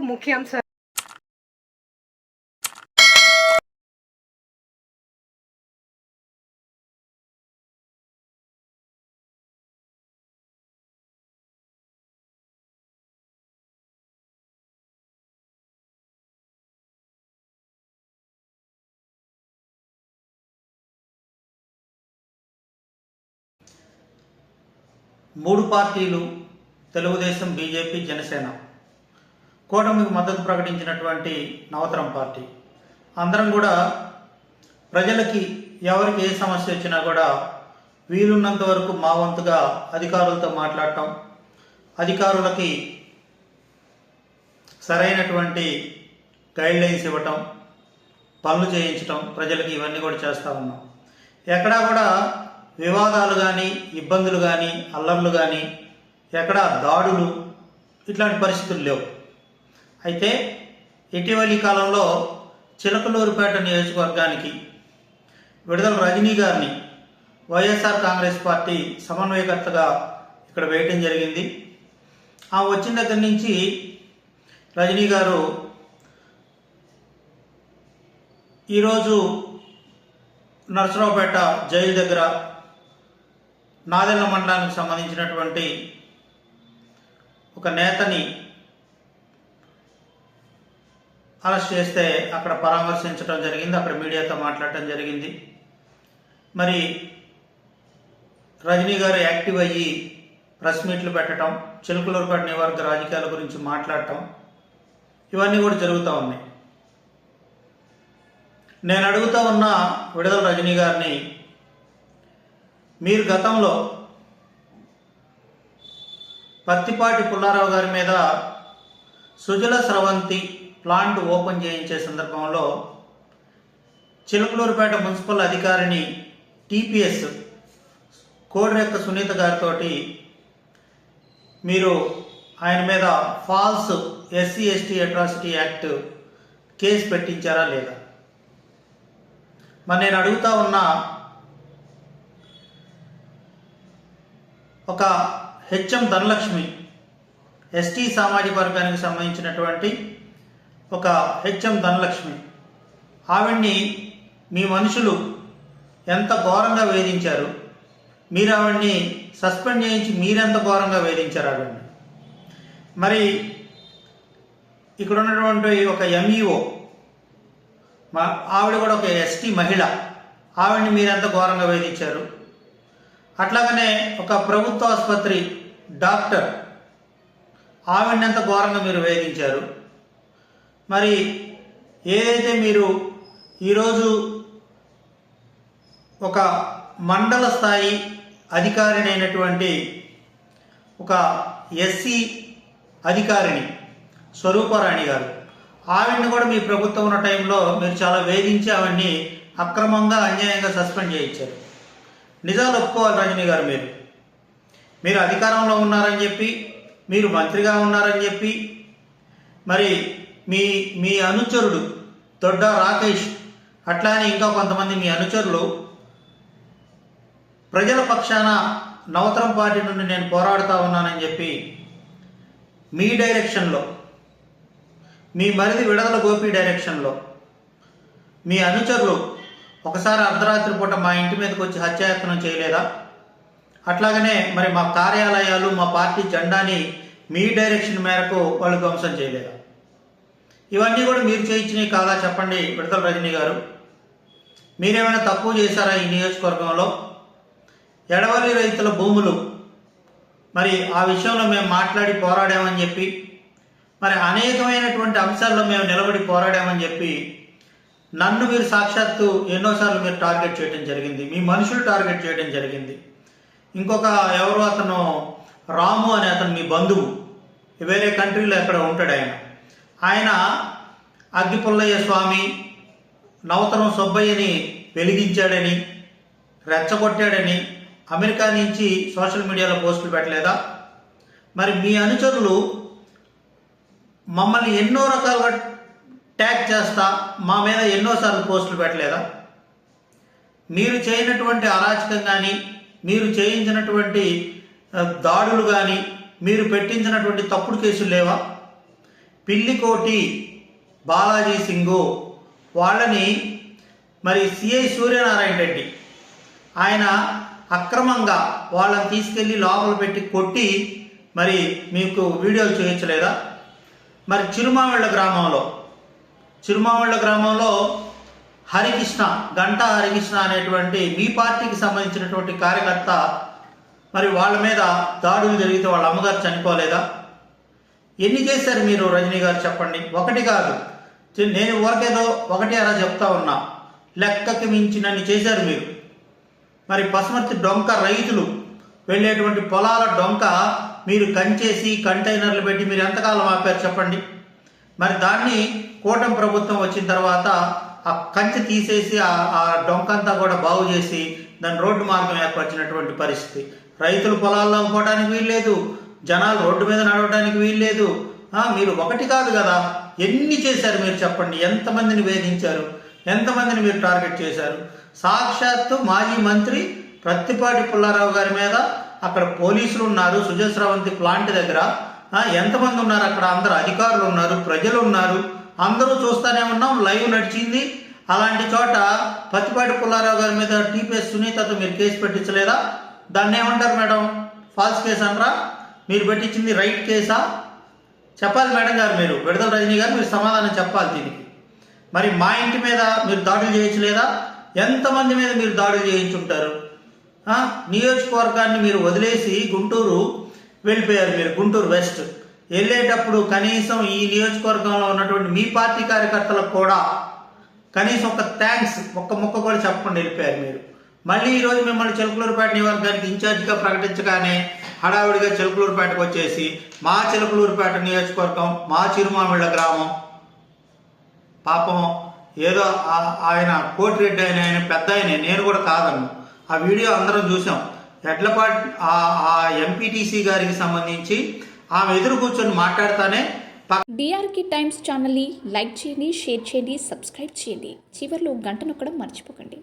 ముఖ్యాంశాలు మూడు పార్టీలు తెలుగుదేశం బీజేపీ జనసేన. కూటమికి మద్దతు ప్రకటించినటువంటి నవతరం పార్టీ. అందరం కూడా ప్రజలకి ఎవరికి ఏ సమస్య వచ్చినా కూడా వీలున్నంత వరకు మా వంతుగా అధికారులతో మాట్లాడటం అధికారులకి సరైనటువంటి గైడ్ లైన్స్ ఇవ్వటం పనులు చేయించటం ప్రజలకి ఇవన్నీ కూడా చేస్తూ ఉన్నాం. ఎక్కడా కూడా వివాదాలు కానీ ఇబ్బందులు కానీ అల్లర్లు కానీ ఎక్కడా దాడులు ఇట్లాంటి పరిస్థితులు లేవు. అయితే ఇటీవలి కాలంలో చిలకలూరుపేట నియోజకవర్గానికి విడుదల రజనీ గారిని వైఎస్ఆర్ కాంగ్రెస్ పార్టీ సమన్వయకర్తగా ఇక్కడ వేయటం జరిగింది. ఆ వచ్చిన దగ్గర నుంచి రజనీ గారు ఈరోజు నరసరావుపేట జైలు దగ్గర నాదెళ్ళ మండలానికి సంబంధించినటువంటి ఒక నేతని అరెస్ట్ చేస్తే అక్కడ పరామర్శించడం జరిగింది అక్కడ మీడియాతో మాట్లాడటం జరిగింది. మరి రజనీ గారు యాక్టివ్ అయ్యి ప్రెస్ మీట్లు పెట్టడం చిలుకలూరుపేట నివారక రాజకీయాల గురించి మాట్లాడటం ఇవన్నీ కూడా జరుగుతూ ఉన్నాయి. నేను అడుగుతా ఉన్న విడుదల రజనీ గారిని మీరు గతంలో పత్తిపాటి పుల్లారావు గారి మీద సుజల స్రవంతి ప్లాంట్ ఓపెన్ చేయించే సందర్భంలో చిలకలూరుపేట మున్సిపల్ అధికారిని టీపీఎస్ కోడిరెక్క సునీత గారితో మీరు ఆయన మీద false SC ST atrocity act case పెట్టించారా లేదా? మరి నేను అడుగుతా ఉన్న ఒక హెచ్ఎం ధనలక్ష్మి ఎస్టీ సామాజిక వర్గానికి సంబంధించినటువంటి ఒక హెచ్ఎం ధనలక్ష్మి. ఆవిడ్ని మీ మనుషులు ఎంత ఘోరంగా వేధించారు? మీరు ఆవిడ్ని సస్పెండ్ చేయించి మీరెంత ఘోరంగా వేధించారు ఆవిడ్ని? మరి ఇక్కడ ఉన్నటువంటి ఒక ఎంఈఓ మా ఆవిడ కూడా ఒక ఎస్టీ మహిళ. ఆవిడ్ని మీరెంత ఘోరంగా వేధించారు? అట్లాగనే ఒక ప్రభుత్వ ఆసుపత్రి డాక్టర్ ఆవిడ్ని ఎంత ఘోరంగా మీరు వేధించారు? మరి ఏదైతే మీరు ఈరోజు ఒక మండల స్థాయి అధికారినైనటువంటి ఒక ఎస్సీ అధికారిని స్వరూపరాణి గారు ఆవిడని కూడా మీ ప్రభుత్వం ఉన్న టైంలో మీరు చాలా వేధించి ఆవిడ్ని అక్రమంగా అన్యాయంగా సస్పెండ్ చేయించారు. నిజాలు ఒప్పుకోవాలి రజనీ గారు మీరు. మీరు అధికారంలో ఉన్నారని చెప్పి మీరు మంత్రిగా ఉన్నారని చెప్పి మరి మీ మీ అనుచరుడు దొడ్డ రాకేష్ అట్లానే ఇంకా కొంతమంది మీ అనుచరులు ప్రజల పక్షాన నవతరం పార్టీ నుండి నేను పోరాడుతూ ఉన్నానని చెప్పి మీ డైరెక్షన్లో మీ మరిది విడదల గోపి డైరెక్షన్లో మీ అనుచరులు ఒకసారి అర్ధరాత్రి పూట మా ఇంటి మీదకి వచ్చి హత్యాయత్నం చేయలేదా? అట్లాగనే మరి మా కార్యాలయాలు మా పార్టీ జెండాని మీ డైరెక్షన్ మేరకు వాళ్ళు ధ్వంసం చేయలేదా? ఇవన్నీ కూడా మీరు చేయించినవి కాదా చెప్పండి విడతల రజనీ గారు. మీరేమైనా తక్కువ చేశారా ఈ నియోజకవర్గంలో? ఎడవల్లి రైతుల భూములు. మరి ఆ విషయంలో మేము మాట్లాడి పోరాడామని చెప్పి మరి అనేకమైనటువంటి అంశాల్లో మేము నిలబడి పోరాడామని చెప్పి నన్ను మీరు సాక్షాత్తు ఎన్నోసార్లు మీరు టార్గెట్ చేయడం జరిగింది. మీ మనుషులు టార్గెట్ చేయడం జరిగింది. ఇంకొక ఎవరు అతను? రాము అనే అతను మీ బంధువు. వేరే కంట్రీలో ఎక్కడ ఉంటాడు ఆయన? ఆయన అగ్గిపుల్లయ్య స్వామి నవతరం సుబ్బయ్యని వెలిగించాడని రెచ్చగొట్టాడని అమెరికా నుంచి సోషల్ మీడియాలో పోస్టులు పెట్టలేదా? మరి మీ అనుచరులు మమ్మల్ని ఎన్నో రకాలుగా ట్యాగ్ చేస్తా మా మీద ఎన్నోసార్లు పోస్టులు పెట్టలేదా? మీరు చేయనటువంటి అరాచకం కానీ మీరు చేయించినటువంటి దాడులు కానీ మీరు పెట్టించినటువంటి తప్పుడు కేసులు లేవా? పిల్లికోటి బాలాజీ సింగు వాళ్ళని మరి సిఐ సూర్యనారాయణ రెడ్డి ఆయన అక్రమంగా వాళ్ళని తీసుకెళ్ళి లోపల పెట్టి కొట్టి మరి మీకు వీడియోలు చేయించలేదా మరి చిరుమామిళ్ళ గ్రామంలో చిరుమామిళ్ళ గ్రామంలో హరికృష్ణ గంటా హరికృష్ణ అనేటువంటి మీ పార్టీకి సంబంధించినటువంటి కార్యకర్త మరి వాళ్ళ మీద దాడులు జరిగితే వాళ్ళ అమ్మగారు చనిపోలేదా? ఎన్ని చేశారు మీరు రజనీ గారు చెప్పండి? ఒకటి కాదు. నేను ఊరకేదో ఒకటి అలా చెప్తా ఉన్నా. లెక్కకి మించినన్ని చేశారు మీరు. మరి పసుమర్తి డొంక రైతులు వెళ్ళేటువంటి పొలాల డొంక మీరు కంచేసి కంటైనర్లు పెట్టి మీరు ఎంతకాలం ఆపారు చెప్పండి? మరి దాన్ని కూటమి ప్రభుత్వం వచ్చిన తర్వాత ఆ కంచె తీసేసి ఆ ఆ డొంక అంతా కూడా బాగు చేసి దాని రోడ్డు మార్గం ఏర్పరిచినటువంటి పరిస్థితి. రైతులు పొలాల్లో పోవడానికి వీల్లేదు. జనాలు రోడ్డు మీద నడవడానికి వీల్లేదు. మీరు ఒకటి కాదు కదా. ఎన్ని చేశారు మీరు చెప్పండి. ఎంతమందిని వేధించారు? ఎంతమందిని మీరు టార్గెట్ చేశారు? సాక్షాత్తు మాజీ మంత్రి ప్రత్తిపాటి పుల్లారావు గారి మీద అక్కడ పోలీసులు ఉన్నారు. సుజస్రవంతి ప్లాంట్ దగ్గర. ఎంతమంది ఉన్నారు అక్కడ? అందరు అధికారులు ఉన్నారు ప్రజలు ఉన్నారు. అందరూ చూస్తూనే ఉన్నాం. లైవ్ నడిచింది. అలాంటి చోట పత్తిపాటి పుల్లారావు గారి మీద టీపీఎస్ సునీతతో మీరు కేసు పెట్టించలేదా? దాన్ని ఏమంటారు మేడం? ఫాల్స్ కేసు అనరా మీరు పెట్టించింది రైట్ కేసా? చెప్పాలి మేడం గారు మీరు. విడదల రజనీ గారు మీరు సమాధానం చెప్పాలి దీనికి. మరి మా ఇంటి మీద మీరు దాడులు చేయించలేదా? ఎంతమంది మీద మీరు దాడులు చేయించుంటారు? నియోజకవర్గాన్ని మీరు వదిలేసి గుంటూరు వెళ్ళిపోయారు మీరు గుంటూరు వెస్ట్. వెళ్ళేటప్పుడు కనీసం ఈ నియోజకవర్గంలో ఉన్నటువంటి మీ పార్టీ కార్యకర్తలకు కూడా కనీసం ఒక థ్యాంక్స్ ఒక్క ముక్క కూడా చెప్పకుండా వెళ్ళిపోయారు మీరు. మళ్ళీ ఈరోజు మిమ్మల్ని చిలకలూరుపేట నియోజకవర్గానికి ఇన్ఛార్జిగా ప్రకటించగానే హడావిడిగా చిలకలూరుపేటకు వచ్చేసి మా చిలకలూరుపేట నియోజకవర్గం మా చిరుమామిళ్ళ గ్రామం. పాపం ఏదో ఆయన కోటిరెడ్డి ఆయన ఆయన పెద్ద ఆయన నేను కూడా కాదన్ను. ఆ వీడియో అందరం చూసాం. ఎడ్లపాటి ఆ ఎంపీటీసీ గారికి సంబంధించి ఆమె ఎదురు కూర్చొని మాట్లాడుతానే డిఆర్కి టైమ్స్ ఛానల్ని లైక్ చేయండి షేర్ చేయండి సబ్స్క్రైబ్ చేయండి. చివరిలో గంట నొక్కడం మర్చిపోకండి.